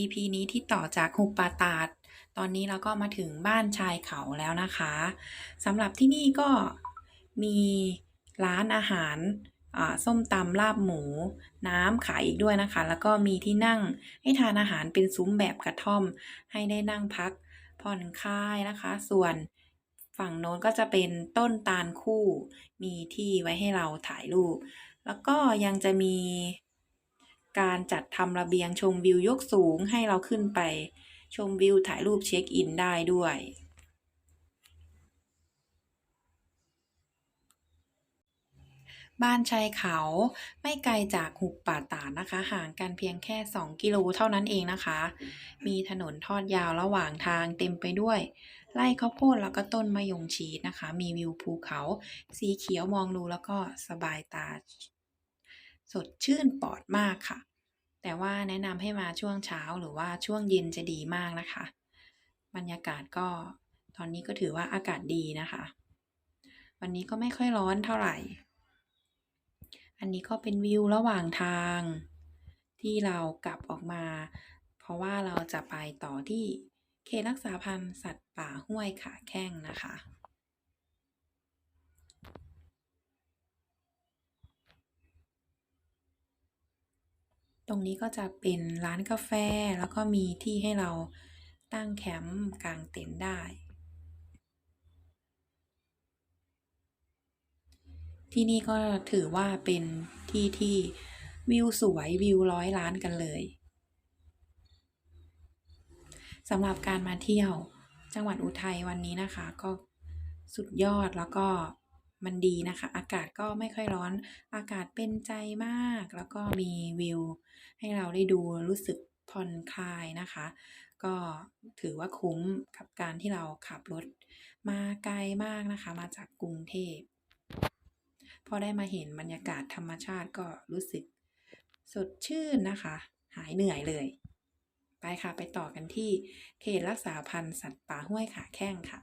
EP นี้ที่ต่อจากหุบป่าตาด ตอนนี้เราก็มาถึงบ้านชายเขาแล้วนะคะสำหรับที่นี่ก็มีร้านอาหารอ่าส้มตำลาบหมู น้ำขายอีกด้วยนะคะ แล้วก็มีที่นั่งให้ทานอาหารเป็นซุ้มแบบกระท่อม ให้ได้นั่งพักผ่อนคลายนะคะ ส่วนฝั่งโน้นก็จะเป็นต้นตาลคู่ มีที่ไว้ให้เราถ่ายรูป แล้วก็ยังจะมี การจัดทำระเบียงชมวิวยกสูงให้เราขึ้นไป ชมวิวถ่ายรูปเช็คอินได้ด้วยบ้านชายเขาไม่ไกลจากหุบป่าตาดนะคะ ห่างกันเพียงแค่ 2 กิโลเท่านั้นเองนะคะ มีถนนทอดยาวระหว่างทางเต็มไปด้วย ไร่ข้าวโพดแล้วก็ต้นมะยงชีสนะคะ มีวิวภูเขา สีเขียวมองดูแล้วก็สบายตา สดชื่นปลอดมากค่ะ แต่ว่าแนะนำให้มาช่วงเช้าหรือว่าช่วงเย็นจะดีมากนะคะ บรรยากาศก็ตอนนี้ก็ถือว่าอากาศดีนะคะ วันนี้ก็ไม่ค่อยร้อนเท่าไหร่ อันนี้ก็เป็นวิวระหว่างทาง ที่เรากลับออกมา เพราะว่าเราจะไปต่อที่เขตรักษาพันธุ์สัตว์ป่าห้วยขาแข้งนะคะ ตรงนี้ก็จะเป็นร้านกาแฟแล้วก็มีที่ให้เราตั้งแคมป์กางเต็นท์ได้ ที่นี่ก็ถือว่าเป็นที่ที่วิวสวยวิวร้อยล้านกันเลยสำหรับการมาเที่ยวจังหวัดอุทัยวันนี้นะคะ ก็สุดยอดแล้วก็ มันดีนะคะ อากาศก็ไม่ค่อยร้อน อากาศเป็นใจมาก แล้วก็มีวิว ให้เราได้ดูรู้สึกผ่อนคลายนะคะ ก็ถือว่าคุ้มกับการที่เราขับรถ มาไกลมากนะคะ มาจากกรุงเทพพอได้มาเห็นบรรยากาศธรรมชาติก็รู้สึกสดชื่นนะคะ หายเหนื่อยเลย ไปค่ะไปต่อกันที่เขตรักษาพันธุ์สัตว์ป่าห้วยขาแข้งค่ะ